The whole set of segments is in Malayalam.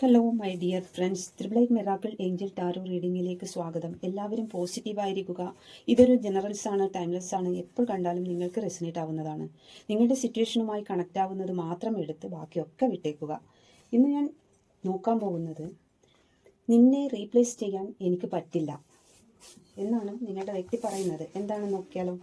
ഹലോ മൈ ഡിയർ ഫ്രണ്ട്സ് ത്രിബിളൈറ്റ് മെറാക്കിൾ ഏഞ്ചൽ ടാരോ റീഡിങ്ങിലേക്ക് സ്വാഗതം. എല്ലാവരും പോസിറ്റീവ് ആയിരിക്കുക. ഇതൊരു ജനറൽസ് ആണ് ടൈംലെസ് ആണ്. എപ്പോൾ കണ്ടാലും നിങ്ങൾക്ക് റെസിനേറ്റ് ആവുന്നതാണ്. നിങ്ങളുടെ സിറ്റുവേഷനുമായി കണക്റ്റ് ആവുന്നത് മാത്രം എടുത്ത് ബാക്കിയൊക്കെ വിട്ടേക്കുക. ഇന്ന് ഞാൻ നോക്കാൻ പോകുന്നത് നിന്നെ റീപ്ലേസ് ചെയ്യാൻ എനിക്ക് പറ്റില്ല. എന്നാണ് നിങ്ങളുടെ വ്യക്തി പറയുന്നത്. എന്താണെന്ന് നോക്കിയാലോ?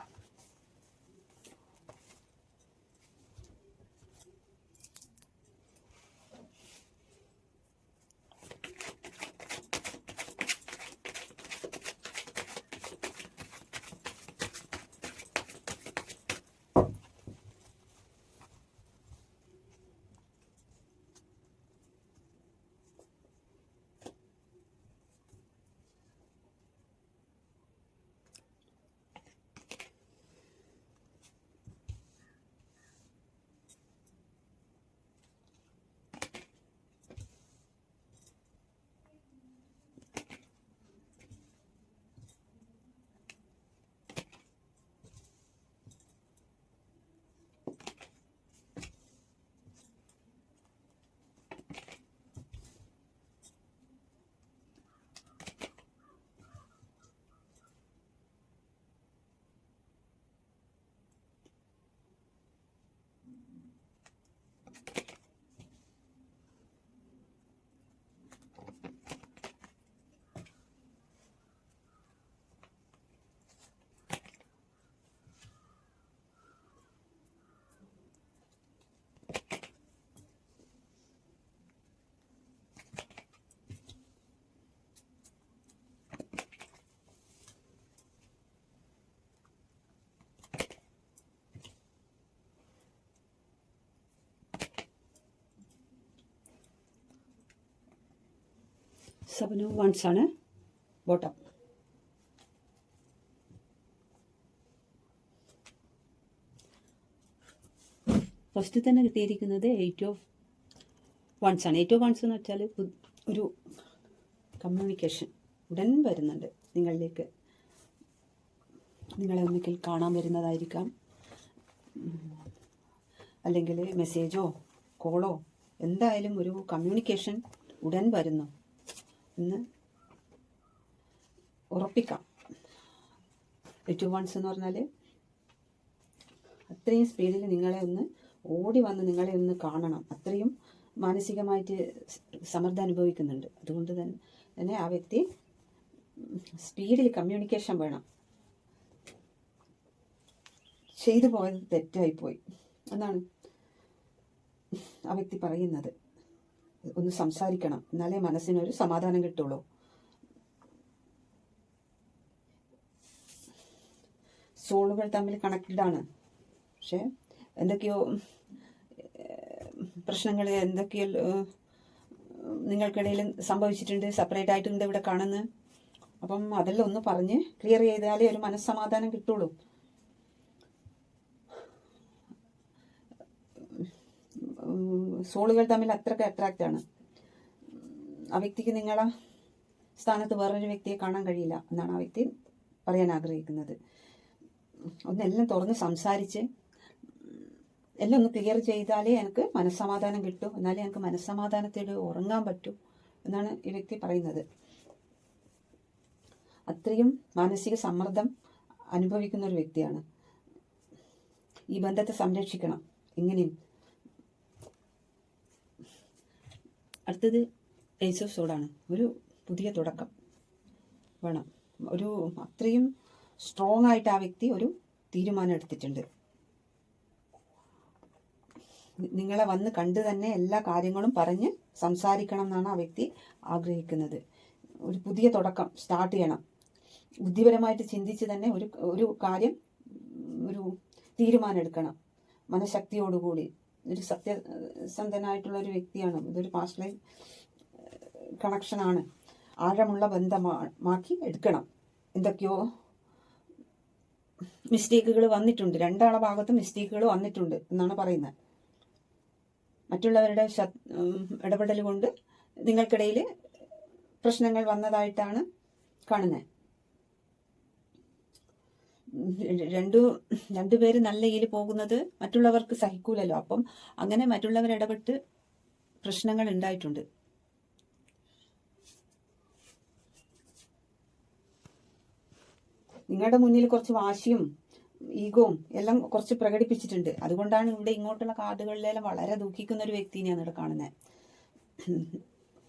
സെവൻ വൺസ് ആണ്. ബോട്ടം ഫസ്റ്റ് തന്നെ കിട്ടിയിരിക്കുന്നത് എയ്റ്റ് ഓഫ് വൺസ് ആണ്. എയ്റ്റ് ഓഫ് വൺസ് എന്ന് വെച്ചാൽ ഒരു കമ്മ്യൂണിക്കേഷൻ ഉടൻ വരുന്നുണ്ട്. നിങ്ങളിലേക്ക് നിങ്ങളെ ഒന്നിക്കൽ കാണാൻ വരുന്നതായിരിക്കാം. അല്ലെങ്കിൽ മെസ്സേജോ കോളോ എന്തായാലും ഒരു കമ്മ്യൂണിക്കേഷൻ ഉടൻ വരുന്നു. എന്ന് ഉറപ്പിക്കാം. ടു വൺസ് എന്ന് പറഞ്ഞാൽ അത്രയും സ്പീഡിൽ നിങ്ങളെ ഒന്ന് ഓടി വന്ന് നിങ്ങളെ ഒന്ന് കാണണം. അത്രയും മാനസികമായിട്ട് സമ്മർദ്ദം അനുഭവിക്കുന്നുണ്ട്. അതുകൊണ്ട് തന്നെ തന്നെ ആ വ്യക്തി സ്പീഡിൽ കമ്മ്യൂണിക്കേഷൻ വേണം. ചെയ്തു പോയത് തെറ്റായിപ്പോയി എന്നാണ് ആ വ്യക്തി പറയുന്നത്. ഒന്ന് സംസാരിക്കണം. എന്നാലേ മനസ്സിനൊരു സമാധാനം കിട്ടുള്ളൂ. സോളുകൾ തമ്മിൽ കണക്റ്റഡാണ്. പക്ഷെ എന്തൊക്കെയോ പ്രശ്നങ്ങൾ എന്തൊക്കെയോ നിങ്ങൾക്കിടയിൽ സംഭവിച്ചിട്ടുണ്ട് സെപ്പറേറ്റ് ആയിട്ടുണ്ട് ഇവിടെ കാണുന്നത്. അപ്പം അതെല്ലാം ഒന്ന് പറഞ്ഞ് ക്ലിയർ ചെയ്താലേ ഒരു മനസ്സമാധാനം കിട്ടുള്ളൂ. സോളുകൾ തമ്മിൽ അത്രയ്ക്ക് അട്രാക്റ്റ് ആണ്. ആ വ്യക്തിക്ക് നിങ്ങളെ സ്ഥാനത്ത് വേറൊരു വ്യക്തിയെ കാണാൻ കഴിയില്ല എന്നാണ് ആ വ്യക്തി പറയാൻ ആഗ്രഹിക്കുന്നത്. ഒന്നെല്ലാം തുറന്ന് സംസാരിച്ച് എല്ലാം ഒന്ന് ക്ലിയർ ചെയ്താലേ എനിക്ക് മനസ്സമാധാനം കിട്ടൂ എന്നാലേ എനിക്ക് മനസ്സമാധാനത്തോട് ഉറങ്ങാൻ പറ്റൂ എന്നാണ് ഈ വ്യക്തി പറയുന്നത്. അത്രയും മാനസിക സമ്മർദ്ദം അനുഭവിക്കുന്ന ഒരു വ്യക്തിയാണ്. ഈ ബന്ധത്തെ സംരക്ഷിക്കണം. എങ്ങനെയും അടുത്തത് ഏസ് ഓഫ് സോഡാണ് ഒരു പുതിയ തുടക്കം. വേണം. ഒരു അത്രയും സ്ട്രോങ് ആയിട്ട് ആ വ്യക്തി ഒരു തീരുമാനം എടുത്തിട്ടുണ്ട്. നിങ്ങളെ വന്ന് കണ്ട് തന്നെ എല്ലാ കാര്യങ്ങളും പറഞ്ഞ് സംസാരിക്കണം എന്നാണ് ആ വ്യക്തി ആഗ്രഹിക്കുന്നത്. ഒരു പുതിയ തുടക്കം സ്റ്റാർട്ട് ചെയ്യണം. ബുദ്ധിപരമായിട്ട് ചിന്തിച്ച് തന്നെ ഒരു ഒരു കാര്യം ഒരു തീരുമാനം എടുക്കണം. മനഃശക്തിയോടുകൂടി. ഒരു സത്യസന്ധനായിട്ടുള്ള ഒരു വ്യക്തിയാണ്. ഇതൊരു പാസ്റ്റ് ലൈഫ് കണക്ഷനാണ് ആഴമുള്ള ബന്ധമാക്കി എടുക്കണം. എന്തൊക്കെയോ മിസ്റ്റേക്കുകൾ വന്നിട്ടുണ്ട്. രണ്ടാളെ ഭാഗത്ത് മിസ്റ്റേക്കുകൾ വന്നിട്ടുണ്ട് എന്നാണ് പറയുന്നത്. മറ്റുള്ളവരുടെ ഇടപെടൽ കൊണ്ട് നിങ്ങൾക്കിടയിൽ പ്രശ്നങ്ങൾ വന്നതായിട്ടാണ് കാണുന്നത്. രണ്ടു രണ്ടുപേര് നല്ല രീതിയിൽ പോകുന്നത് മറ്റുള്ളവർക്ക് സഹിക്കൂലല്ലോ. അപ്പം അങ്ങനെ മറ്റുള്ളവർ ഇടപെട്ട് പ്രശ്നങ്ങൾ ഉണ്ടായിട്ടുണ്ട്. നിങ്ങളുടെ മുന്നിൽ കുറച്ച് വാശിയും ഈഗോവും എല്ലാം കുറച്ച് പ്രകടിപ്പിച്ചിട്ടുണ്ട്. അതുകൊണ്ടാണ് ഇവിടെ ഇങ്ങോട്ടുള്ള കാർഡുകളിലെല്ലാം വളരെ ദുഃഖിക്കുന്ന ഒരു വ്യക്തിനെയാണ് ഇവിടെ കാണുന്നത്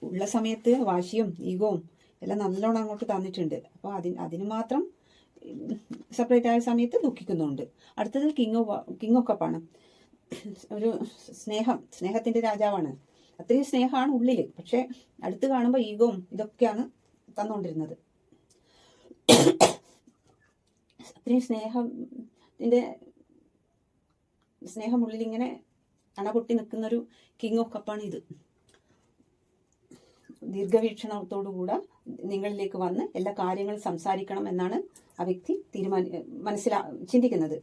ഉള്ള സമയത്ത് വാശിയും ഈഗോവും എല്ലാം നല്ലോണം അങ്ങോട്ട് തന്നിട്ടുണ്ട്. അപ്പോൾ അതിന് അതിന് മാത്രം സെപ്പറേറ്റ് ആയ സമയത്ത് ദുഃഖിക്കുന്നുണ്ട്. അടുത്തത് കിങ് കിങ് ഓഫ് കപ്പാണ് ഒരു സ്നേഹം സ്നേഹത്തിന്റെ രാജാവാണ്. അത്രയും സ്നേഹമാണ് ഉള്ളിൽ പക്ഷെ അടുത്ത് കാണുമ്പോൾ ഈഗോം ഇതൊക്കെയാണ് തന്നുകൊണ്ടിരുന്നത് അത്രയും സ്നേഹത്തിന്റെ സ്നേഹം ഉള്ളിൽ ഇങ്ങനെ അണപൊട്ടി നിൽക്കുന്നൊരു കിങ് ഓഫ് കപ്പാണ് ഇത്. ദീർഘവീക്ഷണത്തോടുകൂടെ നിങ്ങളിലേക്ക് വന്ന് എല്ലാ കാര്യങ്ങളും സംസാരിക്കണം എന്നാണ് ആ വ്യക്തി തീരുമാനി മനസ്സിലാ ചിന്തിക്കുന്നത്.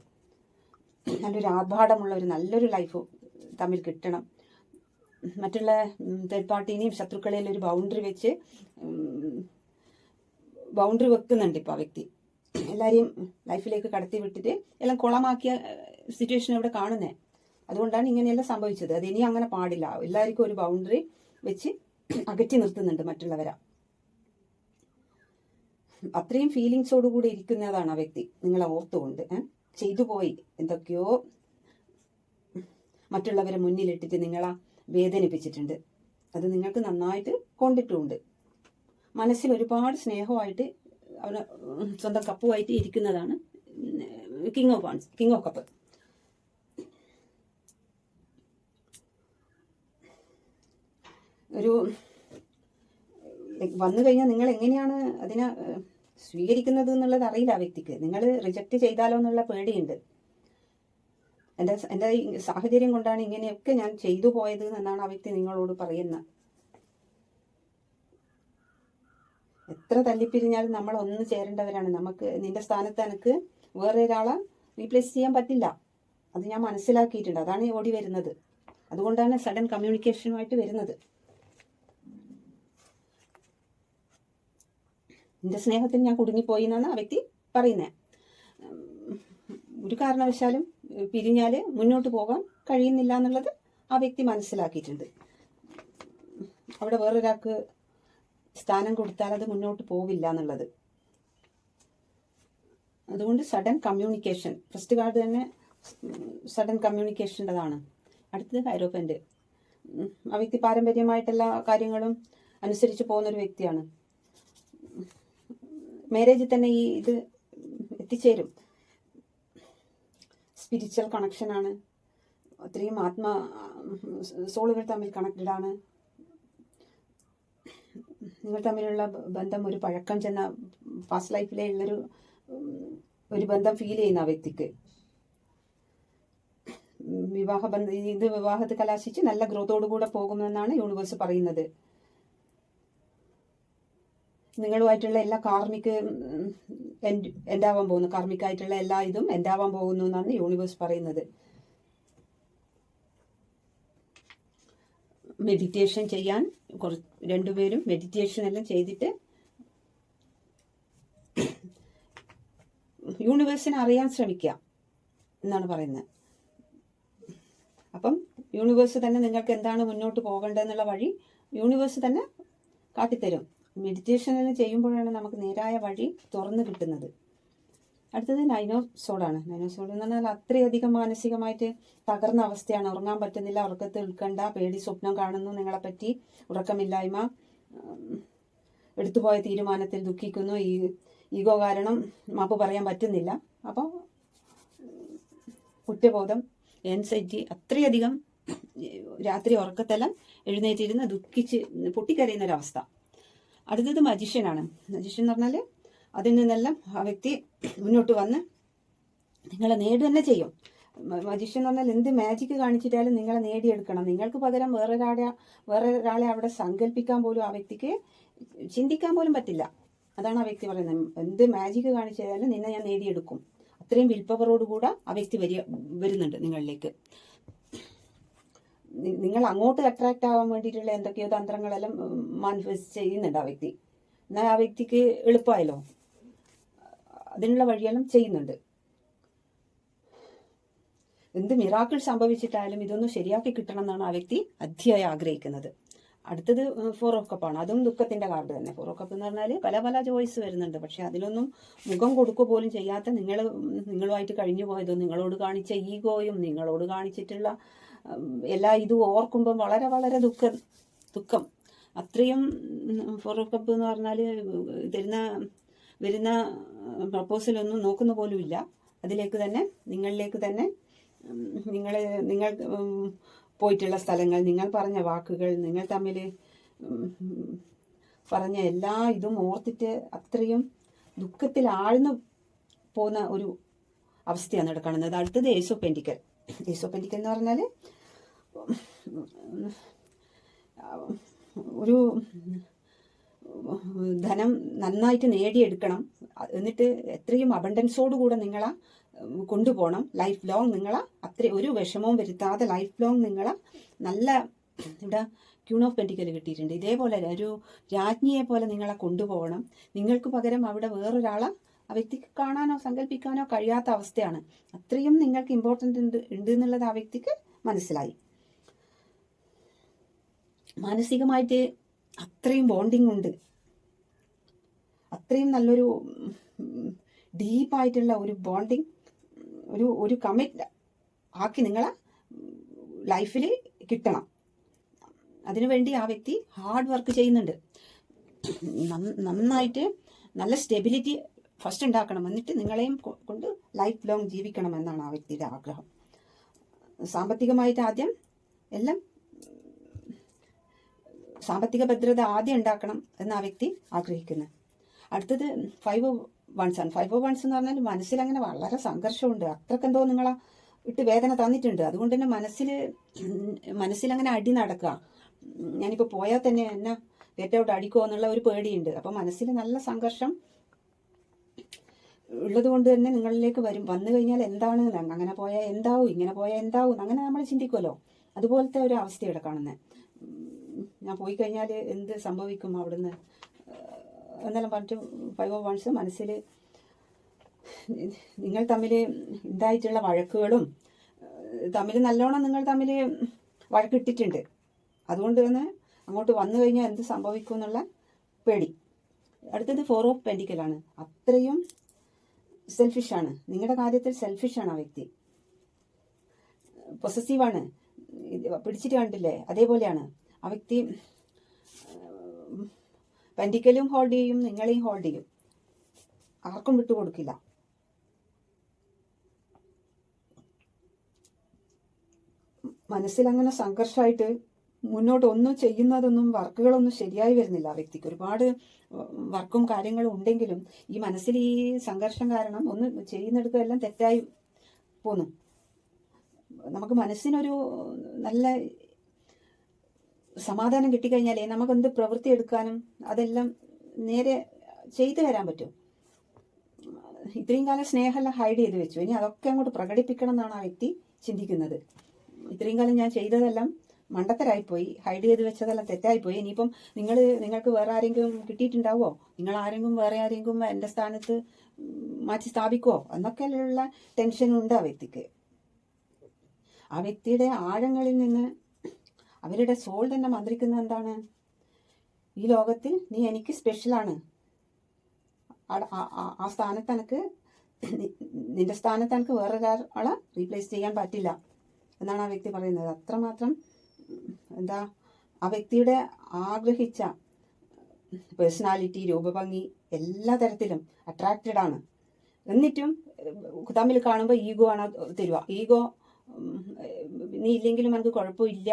നല്ലൊരു ആർഭാടമുള്ള ഒരു നല്ലൊരു ലൈഫ് തമ്മിൽ കിട്ടണം. മറ്റുള്ള തേർഡ് പാർട്ടീനെയും ശത്രുക്കളെയും ഒരു ബൗണ്ടറി വെച്ച് ബൗണ്ടറി വെക്കുന്നുണ്ട് ഇപ്പോൾ ആ വ്യക്തി. എല്ലാവരെയും ലൈഫിലേക്ക് കടത്തി വിട്ടിട്ട് എല്ലാം കുളമാക്കിയ സിറ്റുവേഷൻ ഇവിടെ കാണുന്നത് അതുകൊണ്ടാണ് ഇങ്ങനെയെല്ലാം സംഭവിച്ചത്. അത് ഇനി അങ്ങനെ പാടില്ല. എല്ലാവർക്കും ഒരു ബൗണ്ടറി വെച്ച് അകറ്റി നിർത്തുന്നുണ്ട് മറ്റുള്ളവരെ. അത്രയും ഫീലിങ്സോടുകൂടി ഇരിക്കുന്നതാണ് ആ വ്യക്തി. നിങ്ങളെ ഓർത്തുകൊണ്ട്? ചെയ്തു പോയി. എന്തൊക്കെയോ മറ്റുള്ളവരെ മുന്നിലിട്ടിട്ട് നിങ്ങളെ വേദനിപ്പിച്ചിട്ടുണ്ട്. അത് നിങ്ങൾക്ക് നന്നായിട്ട് കൊണ്ടിട്ടുണ്ട്. മനസ്സിൽ ഒരുപാട് സ്നേഹമായിട്ട് അവന് സ്വന്തം കപ്പുമായിട്ട് ഇരിക്കുന്നതാണ് king of wands king of cup ഒരു വന്നു കഴിഞ്ഞാൽ നിങ്ങൾ എങ്ങനെയാണ് അതിനെ സ്വീകരിക്കുന്നത് എന്നുള്ളത് അറിയില്ല ആ വ്യക്തിക്ക്. നിങ്ങൾ റിജക്റ്റ് ചെയ്താലോ എന്നുള്ള പേടിയുണ്ട്. എന്റെ എന്റെ സാഹചര്യം കൊണ്ടാണ് ഇങ്ങനെയൊക്കെ ഞാൻ ചെയ്തു പോയത് എന്നാണ് ആ വ്യക്തി നിങ്ങളോട് പറയുന്നത്. എത്ര തല്ലിപ്പിരിഞ്ഞാലും നമ്മൾ ഒന്ന് ചേരേണ്ടവരാണ്. നമുക്ക് നിന്റെ സ്ഥാനത്ത് എനിക്ക് വേറെ ഒരാളെ റീപ്ലേസ് ചെയ്യാൻ പറ്റില്ല. അത് ഞാൻ മനസ്സിലാക്കിയിട്ടുണ്ട്. അതാണ് ഓടി വരുന്നത്. അതുകൊണ്ടാണ് സഡൻ കമ്മ്യൂണിക്കേഷനുമായിട്ട് വരുന്നത്. നിന്റെ സ്നേഹത്തിന് ഞാൻ കുടുങ്ങിപ്പോയി എന്നാണ് ആ വ്യക്തി പറയുന്നത് ഒരു കാരണവശാലും പിരിഞ്ഞാൽ മുന്നോട്ട് പോകാൻ കഴിയുന്നില്ല എന്നുള്ളത് ആ വ്യക്തി മനസ്സിലാക്കിയിട്ടുണ്ട്. അവിടെ വേറൊരാൾക്ക് സ്ഥാനം കൊടുത്താൽ അത് മുന്നോട്ട് പോവില്ല എന്നുള്ളത്. അതുകൊണ്ട് സഡൻ കമ്മ്യൂണിക്കേഷൻ ഫസ്റ്റ് കാർഡ് തന്നെ സഡൻ കമ്മ്യൂണിക്കേഷന്റെതാണ് അടുത്തത് ഹൈറോപ്പന്റ് ആ വ്യക്തി പാരമ്പര്യമായിട്ടെല്ലാ കാര്യങ്ങളും അനുസരിച്ച് പോകുന്ന ഒരു വ്യക്തിയാണ്. മാരേജിൽ തന്നെ ഈ ഇത് എത്തിച്ചേരും. സ്പിരിച്വൽ കണക്ഷനാണ് ഒത്തിരിയും ആത്മ സോളുകൾ തമ്മിൽ കണക്റ്റഡ് ആണ്. നിങ്ങൾ തമ്മിലുള്ള ബന്ധം ഒരു പഴക്കം ചെന്ന ഫാസ്റ്റ് ലൈഫിലെ ഉള്ളൊരു ഒരു ബന്ധം ഫീൽ ചെയ്യുന്ന ആ വ്യക്തിക്ക്. വിവാഹ ബന്ധ ഇത് വിവാഹത്തിൽ കലാശിച്ച് നല്ല ഗ്രോത്തോടു കൂടെ പോകുമെന്നാണ് യൂണിവേഴ്സ് പറയുന്നത്. നിങ്ങളുമായിട്ടുള്ള എല്ലാ കാർമിക് എന്താവാൻ പോകുന്നു? കാർമിക്കായിട്ടുള്ള എല്ലാ ഇതും എന്താവാൻ പോകുന്നു എന്നാണ് യൂണിവേഴ്സ് പറയുന്നത്. മെഡിറ്റേഷൻ ചെയ്യാൻ കുറ രണ്ടുപേരും മെഡിറ്റേഷൻ എല്ലാം ചെയ്തിട്ട് യൂണിവേഴ്സിനെ അറിയാൻ ശ്രമിക്കുക എന്നാണ് പറയുന്നത്. അപ്പം യൂണിവേഴ്സ് തന്നെ നിങ്ങൾക്ക് എന്താണ് മുന്നോട്ട് പോകേണ്ടതെന്നുള്ള വഴി യൂണിവേഴ്സ് തന്നെ കാട്ടിത്തരും. മെഡിറ്റേഷൻ എന്ന് ചെയ്യുമ്പോഴാണ് നമുക്ക് നേരായ വഴി തുറന്നു കിട്ടുന്നത്. അടുത്തത് നൈനോസോഡാണ് നൈനോസോഡ് എന്ന് പറഞ്ഞാൽ അത്രയധികം മാനസികമായിട്ട് തകർന്ന അവസ്ഥയാണ്. ഉറങ്ങാൻ പറ്റുന്നില്ല ഉറക്കത്തിൽ ഉൾക്കണ്ട പേടി സ്വപ്നം കാണുന്നു നിങ്ങളെപ്പറ്റി ഉറക്കമില്ലായ്മ എടുത്തുപോയ തീരുമാനത്തിൽ ദുഃഖിക്കുന്നു ഈ ഈഗോ കാരണം മാപ്പ് പറയാൻ പറ്റുന്നില്ല. അപ്പോൾ കുറ്റബോധം എൻസൈറ്റി അത്രയധികം രാത്രി ഉറക്കത്തെല്ലാം എഴുന്നേറ്റിരുന്ന് ദുഃഖിച്ച് പൊട്ടിക്കരയുന്ന ഒരവസ്ഥ. അടുത്തത് മജിഷ്യനാണ്. മജിഷ്യൻ എന്ന് പറഞ്ഞാൽ അതിൽ നിന്നെല്ലാം ആ വ്യക്തി മുന്നോട്ട് വന്ന് നിങ്ങളെ നേടുക തന്നെ ചെയ്യും. മജിഷ്യൻ എന്ന് പറഞ്ഞാൽ എന്ത് മാജിക് കാണിച്ചിട്ടാലും നിങ്ങളെ നേടിയെടുക്കണം. നിങ്ങൾക്ക് പകരം വേറൊരാളെ വേറെ ഒരാളെ അവിടെ സങ്കല്പിക്കാൻ പോലും ആ വ്യക്തിക്ക് ചിന്തിക്കാൻ പോലും പറ്റില്ല. അതാണ് ആ വ്യക്തി പറയുന്നത്. എന്ത് മാജിക് കാണിച്ചാലും നിന്നെ ഞാൻ നേടിയെടുക്കും. അത്രയും വിൽപ്പവറോടുകൂടെ ആ വ്യക്തി വരിക വരുന്നുണ്ട് നിങ്ങളിലേക്ക്. നിങ്ങൾ അങ്ങോട്ട് അട്രാക്റ്റ് ആവാൻ വേണ്ടിയിട്ടുള്ള എന്തൊക്കെയോ തന്ത്രങ്ങളെല്ലാം മാനിഫെസ്റ്റ് ചെയ്യുന്നുണ്ട് ആ വ്യക്തി. എന്നാൽ ആ വ്യക്തിക്ക് എളുപ്പമായല്ലോ. അതിനുള്ള വഴിയെല്ലാം ചെയ്യുന്നുണ്ട്. എന്ത് മിറാക്കിൾ സംഭവിച്ചിട്ടായാലും ഇതൊന്നും ശരിയാക്കി കിട്ടണം എന്നാണ് ആ വ്യക്തി അധ്യായി ആഗ്രഹിക്കുന്നത്. അടുത്തത് ഫോർ ഓഫ് കപ്പാണ് അതും ദുഃഖത്തിന്റെ കാർഡ് തന്നെ. ഫോർ ഓഫ് കപ്പ് എന്ന് പറഞ്ഞാൽ പല പല ചോയ്സ് വരുന്നുണ്ട്. പക്ഷെ അതിലൊന്നും മുഖം കൊടുക്കുക പോലും ചെയ്യാത്ത നിങ്ങൾ നിങ്ങളുമായിട്ട് കഴിഞ്ഞു പോയതും നിങ്ങളോട് കാണിച്ച ഈഗോയും നിങ്ങളോട് കാണിച്ചിട്ടുള്ള എല്ലാ ഇതും ഓർക്കുമ്പം വളരെ വളരെ ദുഃഖം ദുഃഖം. അത്രയും ഫോറോക്കപ്പ് എന്ന് പറഞ്ഞാൽ തരുന്ന വരുന്ന പ്രപ്പോസലൊന്നും നോക്കുന്ന പോലും ഇല്ല അതിലേക്ക് തന്നെ നിങ്ങളിലേക്ക് തന്നെ നിങ്ങൾ നിങ്ങൾ പോയിട്ടുള്ള സ്ഥലങ്ങൾ നിങ്ങൾ പറഞ്ഞ വാക്കുകൾ നിങ്ങൾ തമ്മിൽ പറഞ്ഞ എല്ലാ ഇതും ഓർത്തിട്ട് അത്രയും ദുഃഖത്തിൽ ആഴ്ന്നു പോകുന്ന ഒരു അവസ്ഥയാണ് ഇവിടെ കാണുന്നത് അടുത്തത് യേശു പെന്റിക്കൽ പെന്റിക്കൽ എന്ന് പറഞ്ഞാൽ ഒരു ധനം നന്നായിട്ട് നേടിയെടുക്കണം. എന്നിട്ട് എത്രയും അബണ്ടൻസോട് കൂടെ നിങ്ങളെ കൊണ്ടുപോകണം. ലൈഫ് ലോങ് നിങ്ങളെ അത്ര ഒരു വിഷമവും വരുത്താതെ ലൈഫ് ലോങ് നിങ്ങളെ നല്ല ഇവിടെ ക്യൂൺ ഓഫ് പെന്റിക്കൽ കിട്ടിയിട്ടുണ്ട്. ഇതേപോലെ ഒരു രാജ്ഞിയെ പോലെ നിങ്ങളെ കൊണ്ടുപോകണം. നിങ്ങൾക്ക് പകരം അവിടെ വേറൊരാളെ ആ വ്യക്തിക്ക് കാണാനോ സങ്കല്പിക്കാനോ കഴിയാത്ത അവസ്ഥയാണ്. അത്രയും നിങ്ങൾക്ക് ഇമ്പോർട്ടന്റ് ഉണ്ട് ഉണ്ട് എന്നുള്ളത് ആ വ്യക്തിക്ക് മനസ്സിലായി. മാനസികമായിട്ട് അത്രയും ബോണ്ടിങ് ഉണ്ട്. അത്രയും നല്ലൊരു ഡീപ്പായിട്ടുള്ള ഒരു ബോണ്ടിങ് ഒരു ഒരു കമ്മിറ്റ് ആക്കി നിങ്ങളെ ലൈഫിൽ കിട്ടണം. അതിനുവേണ്ടി ആ വ്യക്തി ഹാർഡ് വർക്ക് ചെയ്യുന്നുണ്ട്. നന്നായിട്ട് നല്ല സ്റ്റെബിലിറ്റി ഫസ്റ്റ് ഉണ്ടാക്കണം. എന്നിട്ട് നിങ്ങളെയും കൊണ്ട് ലൈഫ് ലോങ് ജീവിക്കണം എന്നാണ് ആ വ്യക്തിയുടെ ആഗ്രഹം. സാമ്പത്തികമായിട്ട് ആദ്യം എല്ലാം സാമ്പത്തിക ഭദ്രത ആദ്യം ഉണ്ടാക്കണം എന്ന് ആ വ്യക്തി ആഗ്രഹിക്കുന്നു. അടുത്തത് ഫൈവ് വൺസ് ആണ്. ഫൈവ് വൺസ് എന്ന് പറഞ്ഞാൽ മനസ്സിൽ അങ്ങനെ വളരെ സംഘർഷമുണ്ട്. അത്രക്കെന്തോ നിങ്ങളെ ഇട്ട് വേദന തന്നിട്ടുണ്ട്. അതുകൊണ്ട് തന്നെ മനസ്സിൽ അങ്ങനെ അടി നടക്കുക. ഞാനിപ്പോൾ പോയാൽ തന്നെ എന്നെ ഏറ്റവും അടിക്കുമോ എന്നുള്ള ഒരു പേടിയുണ്ട്. അപ്പോൾ മനസ്സിൽ നല്ല സംഘർഷം ഉള്ളത് കൊണ്ട് തന്നെ നിങ്ങളിലേക്ക് വരും. വന്നു കഴിഞ്ഞാൽ എന്താണ് അങ്ങനെ പോയാൽ എന്താവും? ഇങ്ങനെ പോയാൽ എന്താവും? അങ്ങനെ നമ്മൾ ചിന്തിക്കുമല്ലോ അതുപോലത്തെ ഒരു അവസ്ഥയുടെ കാണുന്നത് ഞാൻ പോയി കഴിഞ്ഞാൽ എന്ത് സംഭവിക്കും അവിടുന്ന്? എന്നാലും പറഞ്ഞിട്ട് ഫൈവ് വൺസ് മനസ്സിൽ നിങ്ങൾ തമ്മിൽ ഉണ്ടായിട്ടുള്ള വഴക്കുകളും തമ്മിൽ നല്ലോണം നിങ്ങൾ തമ്മിൽ വഴക്കിട്ടിട്ടുണ്ട്. അതുകൊണ്ട് തന്നെ അങ്ങോട്ട് വന്നു കഴിഞ്ഞാൽ എന്ത് സംഭവിക്കും എന്നുള്ള പേടി. അടുത്തത് ഫോർ ഓഫ് പെൻഡിക്കലാണ് അത്രയും സെൽഫിഷാണ് നിങ്ങളുടെ കാര്യത്തിൽ സെൽഫിഷാണ് ആ വ്യക്തി. പൊസസീവാണ് പിടിച്ചിട്ട് കണ്ടില്ലേ? അതേപോലെയാണ്. ആ വ്യക്തി പെൻഡിക്കലും ഹോൾഡ് ചെയ്യും നിങ്ങളെയും ഹോൾഡ് ചെയ്യും. ആർക്കും വിട്ടുകൊടുക്കില്ല മനസ്സിലങ്ങനെ സംഘർഷമായിട്ട് മുന്നോട്ട് ഒന്നും ചെയ്യുന്നതൊന്നും വർക്കുകളൊന്നും ശരിയായി വരുന്നില്ല. ആ വ്യക്തിക്ക് ഒരുപാട് വർക്കും കാര്യങ്ങളും ഉണ്ടെങ്കിലും ഈ മനസ്സിൽ ഈ സംഘർഷം കാരണം ഒന്ന് ചെയ്യുന്നിടത്തെല്ലാം തെറ്റായി പോന്നു. നമുക്ക് മനസ്സിനൊരു നല്ല സമാധാനം കിട്ടിക്കഴിഞ്ഞാലേ നമുക്ക് എന്ത് പ്രവൃത്തി എടുക്കാനും അതെല്ലാം നേരെ ചെയ്തു വരാൻ പറ്റും. ഇത്രയും കാലം സ്നേഹമെല്ലാം ഹൈഡ് ചെയ്ത് വെച്ചു. ഇനി അതൊക്കെ അങ്ങോട്ട് പ്രകടിപ്പിക്കണം എന്നാണ് ആ വ്യക്തി ചിന്തിക്കുന്നത്. ഇത്രയും കാലം ഞാൻ ചെയ്തതെല്ലാം മണ്ടത്തരായിപ്പോയി. ഹൈഡ് ചെയ്ത് വെച്ചതെല്ലാം തെറ്റായിപ്പോയി. ഇനിയിപ്പം നിങ്ങൾ നിങ്ങൾക്ക് വേറെ ആരെങ്കിലും കിട്ടിയിട്ടുണ്ടാവോ? നിങ്ങൾ ആരെങ്കിലും വേറെ ആരെങ്കിലും എന്റെ സ്ഥാനത്ത് മാറ്റി സ്ഥാപിക്കുമോ എന്നൊക്കെയുള്ള ടെൻഷനുണ്ട് ആ വ്യക്തിക്ക്. ആ വ്യക്തിയുടെ ആഴങ്ങളിൽ നിന്ന് അവരുടെ സോൾ തന്നെ മന്ത്രിക്കുന്നത് എന്താണ്? ഈ ലോകത്തിൽ നീ എനിക്ക് സ്പെഷ്യലാണ് ആ- സ്ഥാനത്ത് എനിക്ക് നിന്റെ സ്ഥാനത്ത് എനിക്ക് വേറൊരാളെ റീപ്ലേസ് ചെയ്യാൻ പറ്റില്ല എന്നാണ് ആ വ്യക്തി പറയുന്നത്. അത്രമാത്രം എന്താ ആ വ്യക്തിയുടെ ആഗ്രഹിച്ച പേഴ്സണാലിറ്റി രൂപഭംഗി എല്ലാ തരത്തിലും അട്രാക്റ്റഡ് ആണ്. എന്നിട്ടും തമ്മിൽ കാണുമ്പോൾ ഈഗോ ആണ് തരുക. ഈഗോ നീ ഇല്ലെങ്കിലും എനിക്ക് കുഴപ്പമില്ല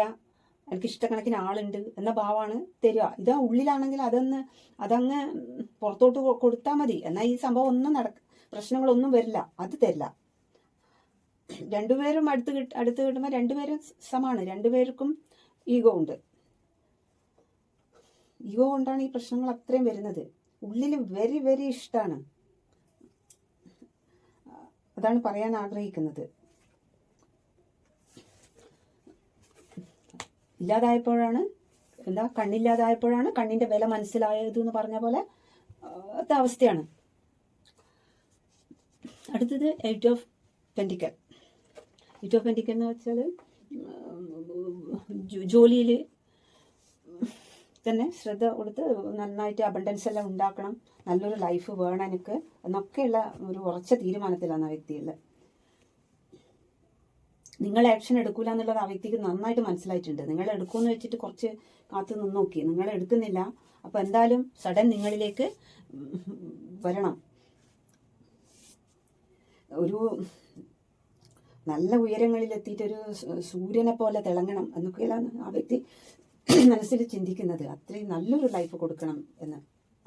എനിക്ക് ഇഷ്ടക്കണക്കിന് ആളുണ്ട് എന്ന ഭാവമാണ് തരിക. ഇത് ഉള്ളിലാണെങ്കിൽ അതൊന്ന് അതങ്ങ് പുറത്തോട്ട് കൊടുത്താൽ മതി. എന്നാൽ ഈ സംഭവം ഒന്നും നടക്ക പ്രശ്നങ്ങളൊന്നും വരില്ല. അത് തരില്ല. രണ്ടുപേരും അടുത്ത് കിട്ട അടുത്ത് കിട്ടുമ്പോൾ രണ്ടുപേരും സമാണ്. രണ്ടുപേർക്കും ഈഗോ ഉണ്ട്. ഈഗോ കൊണ്ടാണ് ഈ പ്രശ്നങ്ങൾ അത്രയും വരുന്നത്. ഉള്ളിൽ വെരി വെരി ഇഷ്ടമാണ് അതാണ് പറയാൻ ആഗ്രഹിക്കുന്നത്. ഇല്ലാതായപ്പോഴാണ് എന്താ കണ്ണില്ലാതായപ്പോഴാണ് കണ്ണിന്റെ വില മനസ്സിലായത് എന്ന് പറഞ്ഞ പോലെ അവസ്ഥയാണ്. അടുത്തത് എയ്റ്റ് ഓഫ് പെന്റിക്കൽ പെന്റിക്കൽ എന്ന് വെച്ചാൽ ജോലിയിൽ തന്നെ ശ്രദ്ധ കൊടുത്ത് നന്നായിട്ട് അബണ്ടൻസ് എല്ലാം ഉണ്ടാക്കണം. നല്ലൊരു ലൈഫ് വേണം എനിക്ക് എന്നൊക്കെയുള്ള ഒരു ഉറച്ച തീരുമാനത്തിലാണ് ആ വ്യക്തിയുള്ളത് നിങ്ങൾ ആക്ഷൻ എടുക്കൂല എന്നുള്ളത് ആ വ്യക്തിക്ക് നന്നായിട്ട് മനസ്സിലായിട്ടുണ്ട്. നിങ്ങൾ എടുക്കുമെന്ന് വെച്ചിട്ട് കുറച്ച് കാത്തു നിന്ന് നോക്കി. നിങ്ങൾ എടുക്കുന്നില്ല അപ്പോൾ എന്തായാലും സഡൻ നിങ്ങളിലേക്ക് വരണം. ഒരു നല്ല ഉയരങ്ങളിൽ സൂ- സൂര്യനെ പോലെ തിളങ്ങണം എന്നൊക്കെയാണ് ആ വ്യക്തി മനസ്സിൽ ചിന്തിക്കുന്നത്. അത്രയും നല്ലൊരു ലൈഫ് കൊടുക്കണം എന്ന്.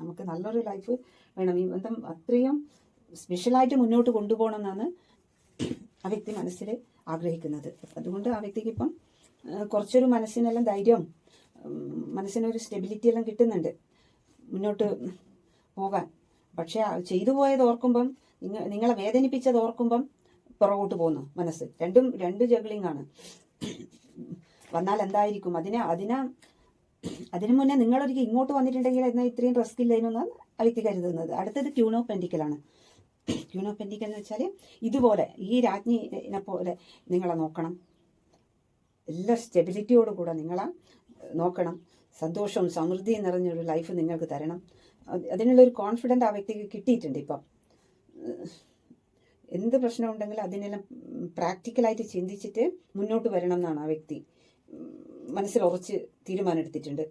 നമുക്ക് നല്ലൊരു ലൈഫ് വേണം. ഈ ബന്ധം അത്രയും സ്പെഷ്യലായിട്ട് മുന്നോട്ട് കൊണ്ടുപോകണം എന്നാണ് ആ വ്യക്തി മനസ്സിൽ ആഗ്രഹിക്കുന്നത്. അതുകൊണ്ട് ആ വ്യക്തിക്ക് ഇപ്പം കുറച്ചൊരു മനസ്സിനെല്ലാം ധൈര്യം മനസ്സിനൊരു സ്റ്റെബിലിറ്റി എല്ലാം കിട്ടുന്നുണ്ട് മുന്നോട്ട് പോകാൻ. പക്ഷെ ചെയ്തു പോയത് ഓർക്കുമ്പം നിങ്ങ നിങ്ങളെ വേദനിപ്പിച്ചത് ഓർക്കുമ്പം പുറകോട്ട് പോകുന്നു മനസ്സ്. രണ്ടും രണ്ട് ജഗ്ലിംഗ് ആണ്. വന്നാൽ എന്തായിരിക്കും? അതിനെ അതിനെ അതിനു മുന്നേ നിങ്ങളൊരിക്കൽ ഇങ്ങോട്ട് വന്നിട്ടുണ്ടെങ്കിൽ എന്നാൽ ഇത്രയും റിസ്ക് ഇല്ലെന്നാണ് ആ വ്യക്തി കരുതുന്നത് അടുത്തത് ക്യൂണോ പെൻഡിക്കലാണ് ക്യൂണോ പെൻഡിക്കൽ എന്ന് വെച്ചാൽ ഇതുപോലെ ഈ രാജ്ഞിനെ പോലെ നിങ്ങളെ നോക്കണം. എല്ലാ സ്റ്റെബിലിറ്റിയോടുകൂടെ നിങ്ങളെ നോക്കണം. സന്തോഷവും സമൃദ്ധിയും നിറഞ്ഞൊരു ലൈഫ് നിങ്ങൾക്ക് തരണം. അത് അതിനുള്ളൊരു കോൺഫിഡന്റ് ആ വ്യക്തിക്ക് കിട്ടിയിട്ടുണ്ട് ഇപ്പം. എന്ത് പ്രശ്നം ഉണ്ടെങ്കിലും അതിനെല്ലാം പ്രാക്ടിക്കലായിട്ട് ചിന്തിച്ചിട്ട് മുന്നോട്ട് വരണം എന്നാണ് ആ വ്യക്തി മനസ്സിൽ ഉറച്ച് തീരുമാനമെടുത്തിട്ടുണ്ട്.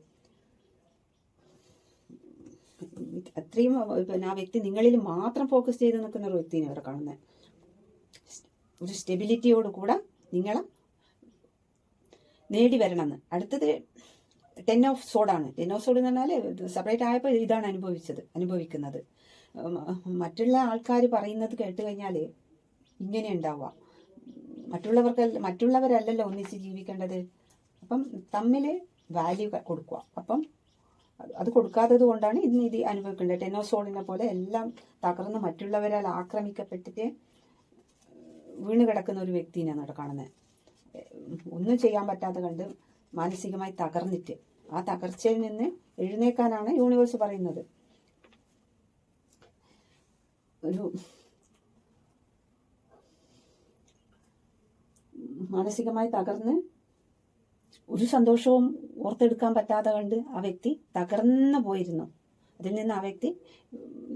അത്രയും പിന്നെ ആ വ്യക്തി നിങ്ങളിൽ മാത്രം ഫോക്കസ് ചെയ്ത് നിൽക്കുന്ന ഒരു വ്യക്തിനെ ഇവിടെ കാണുന്നത്. ഒരു സ്റ്റെബിലിറ്റിയോട് കൂടെ നിങ്ങളെ നേടി വരണമെന്ന് അടുത്തത് ടെൻ ഓഫ് സോഡാണ് ടെൻ ഓഫ് സോഡ് എന്ന് പറഞ്ഞാൽ സെപ്പറേറ്റ് ആയപ്പോൾ ഇതാണ് അനുഭവിച്ചത് അനുഭവിക്കുന്നത്. മറ്റുള്ള ആൾക്കാർ പറയുന്നത് കേട്ട് കഴിഞ്ഞാൽ ഇങ്ങനെ ഉണ്ടാവുക. മറ്റുള്ളവർക്ക് മറ്റുള്ളവരല്ലല്ലോ ഒന്നിച്ച് ജീവിക്കേണ്ടത്. അപ്പം തമ്മിൽ വാല്യൂ കൊടുക്കുക. അപ്പം അത് കൊടുക്കാത്തത് കൊണ്ടാണ് ഇന്ന് ഇത് അനുഭവിക്കേണ്ടത്. ടെനോസോളിനെ പോലെ എല്ലാം തകർന്ന് മറ്റുള്ളവരാൽ ആക്രമിക്കപ്പെട്ടിട്ട് വീണ് കിടക്കുന്ന ഒരു വ്യക്തിയാണ് അവിടെ കാണുന്നത്. ഒന്നും ചെയ്യാൻ പറ്റാതെ കണ്ട് മാനസികമായി തകർന്നിട്ട് ആ തകർച്ചയിൽ നിന്ന് എഴുന്നേക്കാനാണ് യൂണിവേഴ്സ് പറയുന്നത്. ഒരു മാനസികമായി തകർന്ന് ഒരു സന്തോഷവും ഓർത്തെടുക്കാൻ പറ്റാതെ കണ്ട് ആ വ്യക്തി തകർന്നു പോയിരുന്നു. അതിൽ നിന്ന് ആ വ്യക്തി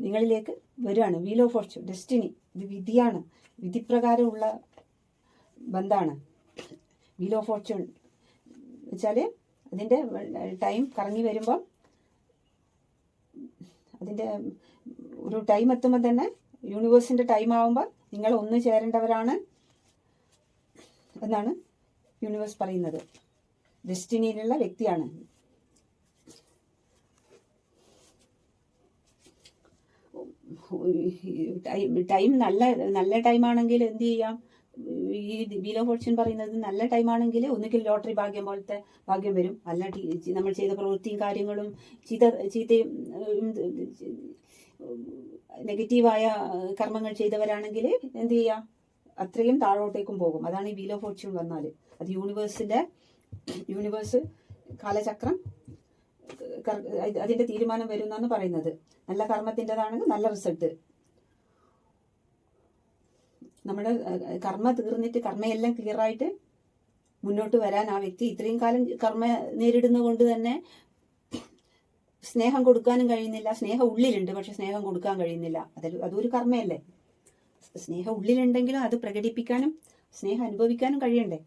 നിങ്ങളിലേക്ക് വരികയാണ് വീൽ ഓഫ് ഫോർച്യൂൺ ഡെസ്റ്റിനി ഇത് വിധിയാണ്. വിധിപ്രകാരമുള്ള ബന്ധാണ്. വീൽ ഓഫ് ഫോർച്യൂൺ വെച്ചാൽ അതിന്റെ ടൈം കറങ്ങി വരുമ്പം അതിന്റെ ഒരു ടൈം എത്തുമ്പോൾ തന്നെ യൂണിവേഴ്സിന്റെ ടൈം ആവുമ്പോൾ നിങ്ങൾ ഒന്ന് ചേരേണ്ടവരാണ് എന്നാണ് യൂണിവേഴ്സ് പറയുന്നത്. ഡെസ്റ്റിനിയിലുള്ള വ്യക്തിയാണ്. ടൈം ടൈം നല്ല നല്ല ടൈമാണെങ്കിൽ എന്ത് ചെയ്യാം? ഈ വീലോ ഫോർച്യൂൺ പറയുന്നത് നല്ല ടൈമാണെങ്കിൽ ഒന്നുകിൽ ലോട്ടറി ഭാഗ്യം പോലത്തെ ഭാഗ്യം വരും. അല്ല നമ്മൾ ചെയ്ത പ്രവൃത്തിയും കാര്യങ്ങളും ചീത്ത ചീത്തയും നെഗറ്റീവായ കർമ്മങ്ങൾ ചെയ്തവരാണെങ്കിൽ എന്ത് ചെയ്യാം? അത്രയും താഴോട്ടേക്കും പോകും. അതാണ് ഈ വീൽ ഓഫ് ഫോർച്യൂൺ വന്നാൽ അത് യൂണിവേഴ്സിന്റെ യൂണിവേഴ്സ് കാലചക്രം അതിന്റെ തീരുമാനം വരുന്നെന്ന് പറയുന്നത്. നല്ല കർമ്മത്തിന്റെതാണെങ്കിൽ നല്ല റിസൾട്ട്. നമ്മുടെ കർമ്മ തീർന്നിട്ട് കർമ്മയെല്ലാം ക്ലിയറായിട്ട് മുന്നോട്ട് വരാൻ ആ വ്യക്തി ഇത്രയും കാലം കർമ്മ നേരിടുന്നത് കൊണ്ട് തന്നെ സ്നേഹം കൊടുക്കാനും കഴിയുന്നില്ല. സ്നേഹം ഉള്ളിലുണ്ട് പക്ഷെ സ്നേഹം കൊടുക്കാൻ കഴിയുന്നില്ല. അതിൽ അതൊരു കർമ്മയല്ലേ? സ്നേഹം ഉള്ളിലുണ്ടെങ്കിലും അത് പ്രകടിപ്പിക്കാനും സ്നേഹം അനുഭവിക്കാനും കഴിയണ്ടേ?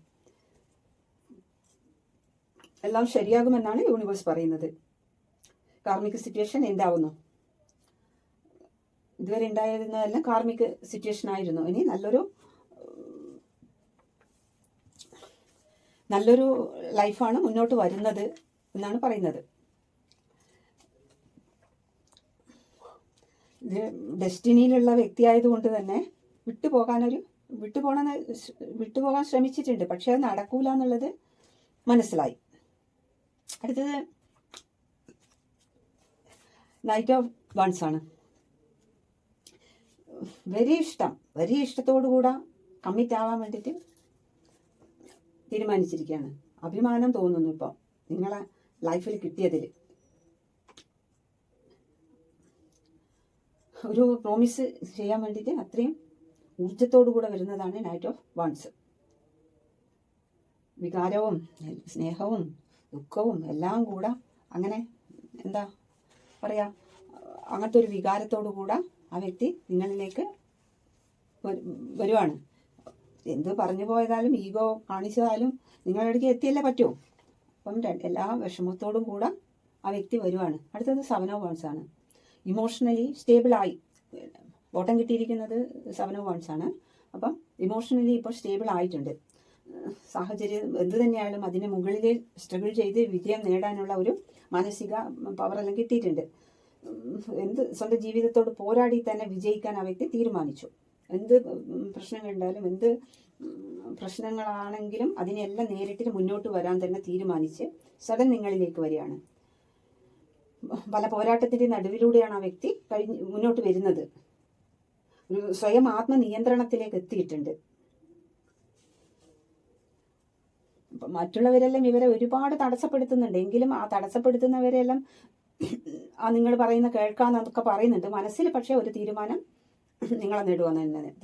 എല്ലാം ശരിയാകുമെന്നാണ് യൂണിവേഴ്സ് പറയുന്നത്. കാർമിക സിറ്റുവേഷൻ എന്താവുന്നു? ഇതുവരെ ഉണ്ടായിരുന്നതെല്ലാം കാർമിക സിറ്റുവേഷൻ ആയിരുന്നു. ഇനി നല്ലൊരു നല്ലൊരു ലൈഫാണ് മുന്നോട്ട് വരുന്നത് എന്നാണ് പറയുന്നത്. ഇത് ഡെസ്റ്റിനിയിലുള്ള വ്യക്തിയായതുകൊണ്ട് തന്നെ വിട്ടുപോകാനൊരു വിട്ടുപോകണമെന്ന് വിട്ടുപോകാൻ ശ്രമിച്ചിട്ടുണ്ട്. പക്ഷെ അത് നടക്കൂല എന്നുള്ളത് മനസ്സിലായി. അടുത്തത് നൈറ്റ് ഓഫ് വൺസ് ആണ്. വെരി ഇഷ്ടം. വെരി ഇഷ്ടത്തോടു കൂടെ കമ്മിറ്റ് ആവാൻ വേണ്ടിയിട്ട് തീരുമാനിച്ചിരിക്കുകയാണ്. അഭിമാനം തോന്നുന്നു ഇപ്പോൾ നിങ്ങളെ ലൈഫിൽ കിട്ടിയതിൽ ഒരു പ്രോമിസ് ചെയ്യാൻ വേണ്ടിയിട്ട് അത്രയും ഊർജത്തോടു കൂടെ വരുന്നതാണ് നൈറ്റ് ഓഫ് വൺസ് വികാരവും സ്നേഹവും ദുഃഖവും എല്ലാം കൂടെ അങ്ങനെ എന്താ പറയുക അങ്ങനത്തെ ഒരു വികാരത്തോടു കൂടെ ആ വ്യക്തി നിങ്ങളിലേക്ക് വരു- വരുവാണ്. എന്ത് പറഞ്ഞു പോയതാലും ഈഗോ കാണിച്ചതാലും നിങ്ങളുടെ അടുക്ക് എത്തിയല്ലേ പറ്റൂ. അപ്പം എല്ലാ വിഷമത്തോടും കൂടെ ആ വ്യക്തി വരുവാണ്. അടുത്തത് സെവൻ ഓഫ് ആണ്. ഇമോഷണലി സ്റ്റേബിളായി വോട്ടം കിട്ടിയിരിക്കുന്നത് സെവൻ ഓഫ് വൺസ് ആണ്. അപ്പം ഇമോഷണലി ഇപ്പോൾ സ്റ്റേബിൾ ആയിട്ടുണ്ട്. സാഹചര്യം എന്ത് തന്നെയായാലും അതിന് മുകളിൽ സ്ട്രഗിൾ ചെയ്ത് വിജയം നേടാനുള്ള ഒരു മാനസിക പവറെല്ലാം കിട്ടിയിട്ടുണ്ട്. എന്ത് സ്വന്തം ജീവിതത്തോട് പോരാടി തന്നെ വിജയിക്കാൻ ആ വ്യക്തി തീരുമാനിച്ചു. എന്ത് പ്രശ്നങ്ങളുണ്ടായാലും എന്ത് പ്രശ്നങ്ങളാണെങ്കിലും അതിനെല്ലാം നേരിട്ട് മുന്നോട്ട് വരാൻ തന്നെ തീരുമാനിച്ച് സഡൻ നിങ്ങളിലേക്ക് വരികയാണ്. പല പോരാട്ടത്തിന്റെ നടുവിലൂടെയാണ് ആ വ്യക്തി കഴിഞ്ഞ് മുന്നോട്ട് വരുന്നത്. ഒരു സ്വയം ആത്മനിയന്ത്രണത്തിലേക്ക് എത്തിയിട്ടുണ്ട്. മറ്റുള്ളവരെല്ലാം ഇവരെ ഒരുപാട് തടസ്സപ്പെടുത്തുന്നുണ്ട്. എങ്കിലും ആ തടസ്സപ്പെടുത്തുന്നവരെല്ലാം ആ നിങ്ങൾ പറയുന്ന കേൾക്കാന്നൊക്കെ പറയുന്നുണ്ട്. മനസ്സിൽ പക്ഷേ ഒരു തീരുമാനം നിങ്ങളെ നേടുക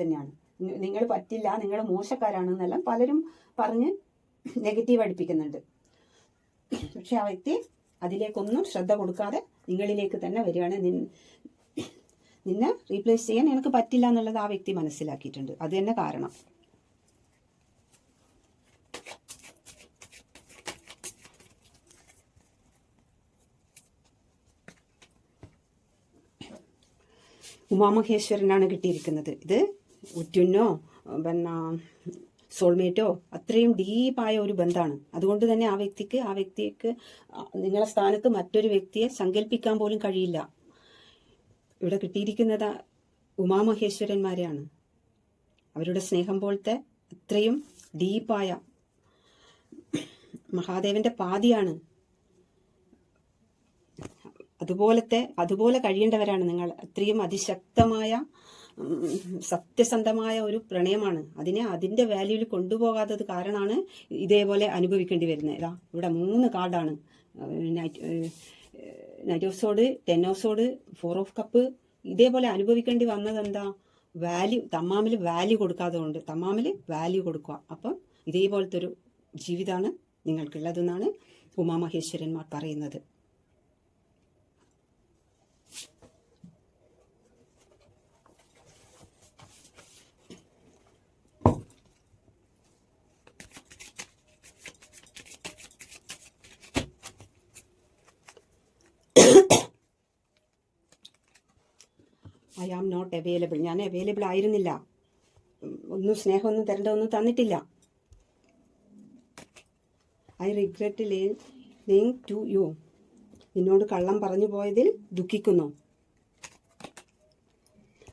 തന്നെയാണ്. നിങ്ങൾ പറ്റില്ല നിങ്ങൾ മോശക്കാരാണെന്നെല്ലാം പലരും പറഞ്ഞ് നെഗറ്റീവ് അടിപ്പിക്കുന്നുണ്ട്. പക്ഷെ ആ വ്യക്തി അതിലേക്കൊന്നും ശ്രദ്ധ കൊടുക്കാതെ നിങ്ങളിലേക്ക് തന്നെ വരികയാണ്. നിന്നെ റീപ്ലേസ് ചെയ്യാൻ എനിക്ക് പറ്റില്ല എന്നുള്ളത് ആ വ്യക്തി മനസ്സിലാക്കിയിട്ടുണ്ട്. അത് തന്നെ കാരണം. ഉമാമഹേശ്വരനാണ് കിട്ടിയിരിക്കുന്നത്. ഇത് ഉറ്റുന്നോ പിന്നെ സോൾമേറ്റോ അത്രയും ഡീപ്പായ ഒരു ബന്ധമാണ്. അതുകൊണ്ട് തന്നെ ആ വ്യക്തിക്ക് ആ വ്യക്തിക്ക് നിങ്ങളെ സ്ഥാനത്ത് മറ്റൊരു വ്യക്തിയെ സങ്കല്പിക്കാൻ പോലും കഴിയില്ല. ഇവിടെ കിട്ടിയിരിക്കുന്നത് ഉമാമഹേശ്വരന്മാരെയാണ്. അവരുടെ സ്നേഹം പോലത്തെ അത്രയും ഡീപ്പായ മഹാദേവന്റെ പാതിയാണ്. അതുപോലത്തെ അതുപോലെ കഴിയേണ്ടവരാണ് നിങ്ങൾ. അത്രയും അതിശക്തമായ സത്യസന്ധമായ ഒരു പ്രണയമാണ്. അതിനെ അതിന്റെ വാല്യൂവിൽ കൊണ്ടുപോകാത്തത് കാരണമാണ് ഇതേപോലെ അനുഭവിക്കേണ്ടി വരുന്നത്. ഇതാ ഇവിടെ മൂന്ന് കാർഡാണ് knight of swords ten of swords four of cup ഇതേപോലെ അനുഭവിക്കേണ്ടി വന്നത് എന്താ? വാല്യൂ തമ്മാമിൽ വാല്യൂ കൊടുക്കാതെ കൊണ്ട് തമ്മാമിൽ വാല്യൂ കൊടുക്കുക. അപ്പം ഇതേപോലത്തെ ഒരു ജീവിതമാണ് നിങ്ങൾക്കുള്ളതെന്നാണ് ഉമാമഹേശ്വരന്മാർ പറയുന്നത്. ഐ ആം നോട്ട് അവൈലബിൾ ഞാൻ അവൈലബിൾ ആയിരുന്നില്ല. ഒന്നും സ്നേഹമൊന്നും തരേണ്ട ഒന്നും തന്നിട്ടില്ല. I regret link to you നിന്നോട് കള്ളം പറഞ്ഞു പോയതിൽ ദുഃഖിക്കുന്നു.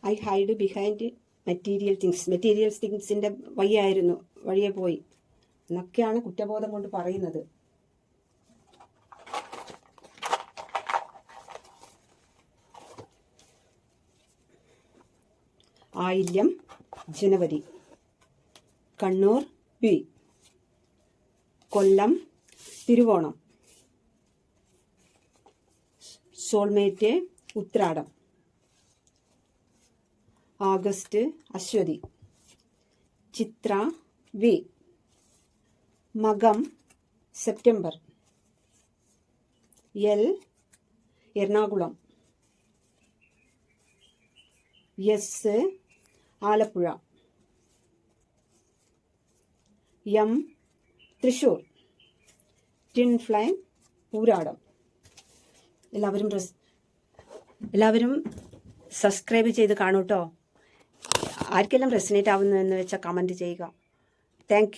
I hide behind material things material തിങ്സിന്റെ വഴിയായിരുന്നു വഴിയെ പോയി. എന്നൊക്കെയാണ് കുറ്റബോധം കൊണ്ട് പറയുന്നത്. ആയില്യം ജനുവരി. Kannur B Kollam Thiruvonam. Soulmate Uthradam. August Aswathy. ചിത്ര വി. മകം September. L. Ernakulam. S. Alappuzha. M Thrissur. Twin flame Pooradam. എല്ലാവരും എല്ലാവരും സബ്സ്ക്രൈബ് ചെയ്ത് കാണൂ കേട്ടോ ആർക്കെല്ലാം റെസിനേറ്റ് ആവുന്നു എന്ന് വെച്ചാൽ കമന്റ് ചെയ്യുക. താങ്ക്